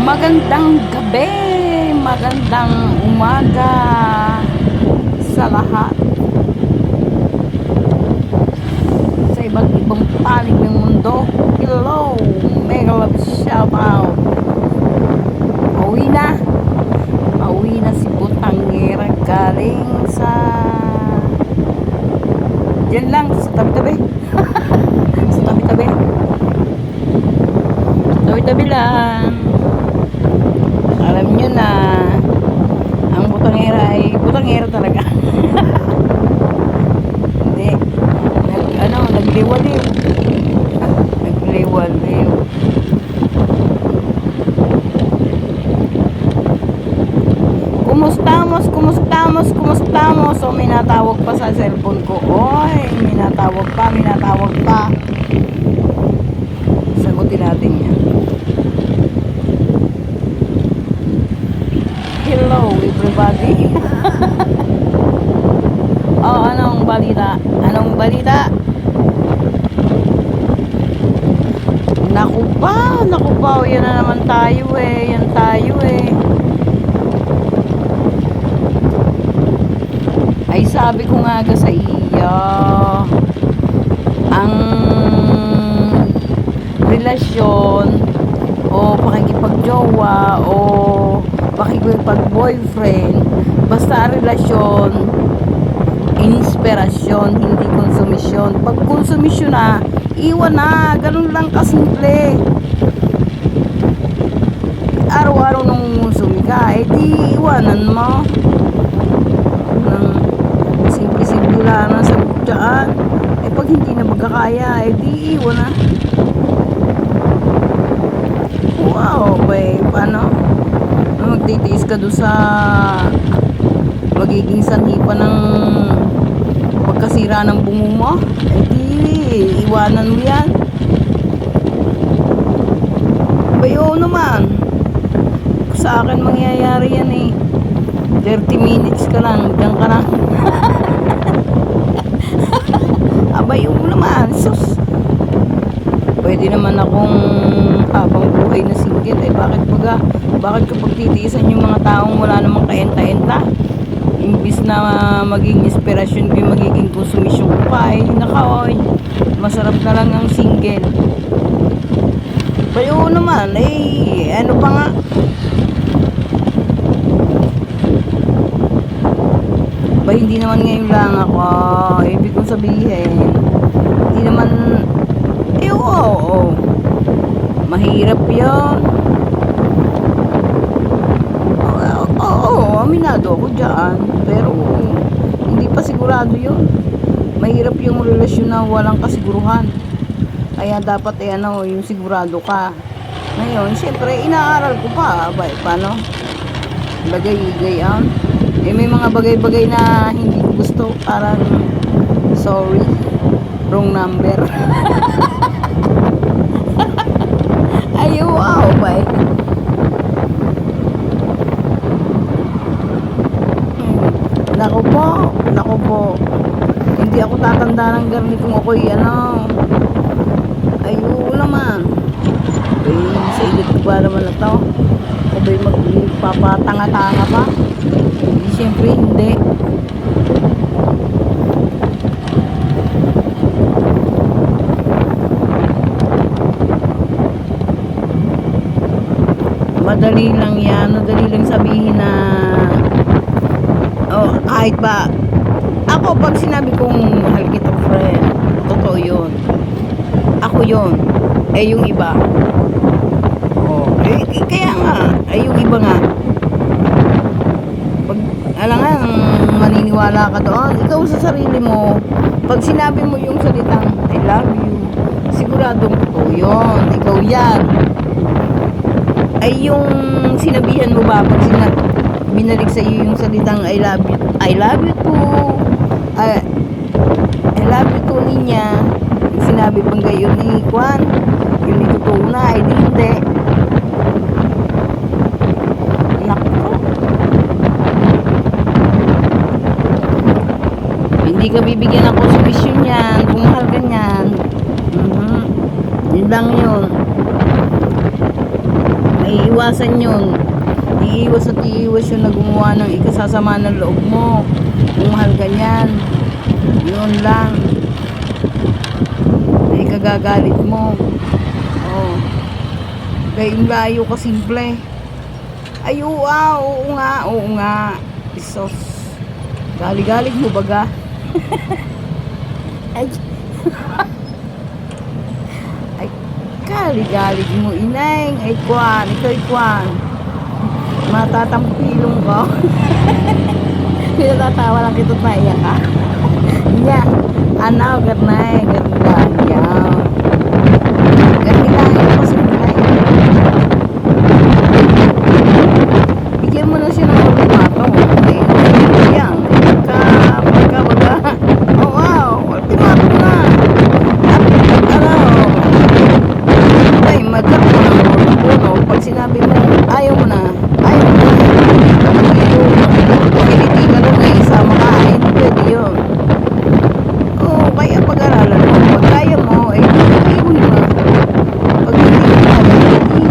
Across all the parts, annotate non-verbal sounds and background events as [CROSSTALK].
Magandang gabi, magandang umaga sa lahat. Sa iba't ibang panig ng mundo. Hello, mega love shout out. Pauwi na. Pauwi na si Butangera galing sa... Diyan lang, sa tabi-tabi. [LAUGHS] sa tabi-tabi. Tabi-tabi lang. Alam nyo na, ang butangera ay butangera talaga. [LAUGHS] Hindi. Nag, ano, nagliwaliw. [LAUGHS] nagliwaliw. Kumustamos, kumustamos, kumustamos. So, may natawag pa sa cellphone ko. Oy, may natawag pa, may natawag pa. Sagutin natin yan. Hello, everybody. oh, anong balita? Anong balita? Naku pa, naku o, yan na naman tayo eh, yan tayo eh. Ay sabi ko nga ga sa iyo, ang relasyon o pakikipagjowa o pakikipag-boyfriend, basta relasyon, inspirasyon, hindi konsumisyon. Pag konsumisyon na, iwan na, ganun lang kasimple. Araw-araw nung consumi ka, eh di iwanan mo. Nang simple-simple lang ang sagot dyan. Eh pag hindi na magkakaya, eh di iwan na. Wow, babe, ano? Magtitiis ka doon sa magiging sanhi pa ng pagkasira ng bungo mo? Eh di, iwanan mo yan. Bayo naman. Sa akin mangyayari yan eh. 30 minutes ka lang, diyan ka lang. [LAUGHS] Abay, mo naman, sus. Pwede naman akong habang buhay na single eh. Bakit baga, bakit kapag titiisan yung mga taong wala namang kaenta-enta? Imbis na maging inspirasyon ko yung magiging konsumisyon ko pa eh. Naka, oy, masarap na lang ang single. Bayo naman, eh, ano pa nga, ba hindi naman ngayon lang ako ibig kong sabihin hindi naman eh oo, oo. mahirap yun aminado ako dyan sigurado yun. Mahirap yung relasyon na walang kasiguruhan. Kaya dapat eh ano yung sigurado ka. Ngayon syempre inaaral ko pa ba, paano? Bagay-igay ah eh, may mga bagay-bagay na hindi ko gusto. Parang, sorry, wrong number. [LAUGHS] Ay, wow, Nako po. Hindi ako tatanda ng garni kung ako'y ano. Ayo naman. Eh, sa edad ko ba naman na to? Ako ba'y magpapatanga-tanga pa? Siyempre hindi. Madali lang yan. Madali lang sabihin na kahit ba ako pag sinabi kong mahal kita friend totoo yun. Ako yun. Eh yung iba. Oh, eh, kaya nga eh yung iba nga. Pag alangan maniniwala ka doon ikaw sa sarili mo. Pag sinabi mo yung salitang I love you siguradong totoo yun. Ikaw yan. Ay yung sinabihan mo ba pag sina binalik sa iyo yung salitang I love you I love you too I, I love you too niya sinabi pang gayon ni Kwan yun yung totoo na ay di hindi Nako. Hindi ka bibigyan ng konsumisyon yan. Kung mahal ka niyan. Mhm. Yun lang yun. May iwasan yun. Iiwas at iiwas yung nagumuha ng ikasasama ng loob mo. Kung mahal ka niyan. Yun lang. Na ikagagalit mo. Oh. Kaya yung layo ka simple. Ay, oo, ah, oo nga, oo nga. Isos. Galig-galig mo baga. [LAUGHS] Ay. [LAUGHS] Ay, galig-galig mo, ineng. Ay, kwan, ikaw, kwan. Matatampilong ko. [LAUGHS] Pinatatawa lang kita na iyak ka. [LAUGHS] Nya, ano, garnay, garnay, yaw. Garnay, ako simple. Bigyan mo na siya ng ultimato. Ay, yan. Pagka, pagka, pagka. Oh, wow. Ultimato na. At, ano, ay, magkaroon mo ng ultimato. Pag sinabi mo, ayaw mo na, ayaw mo na. Kiliti ka lang eh, sama ka, ay, hindi pwede yun. Oo, kaya pag-aralan mo. Pag kaya mo, ay, hindi mo na. Pag hindi mo na, hindi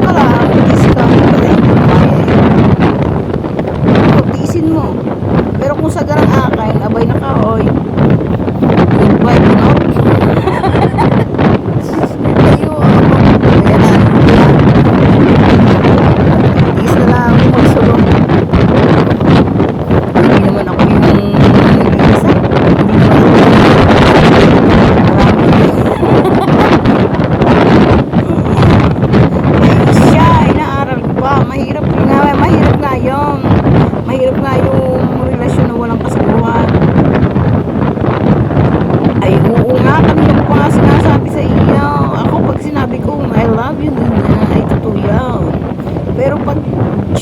ka lang, tis ka, wala hindi mo kaya eh. Oo, tiisin mo. Pero kung sa garang akin, abay na ka,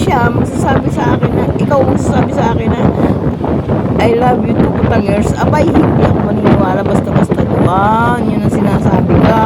siya magsasabi sa akin na, ikaw magsasabi sa akin na, I love you to Kutangers. Abay, hindi ako maniniwala basta-basta doon. Yun ang sinasabi ko.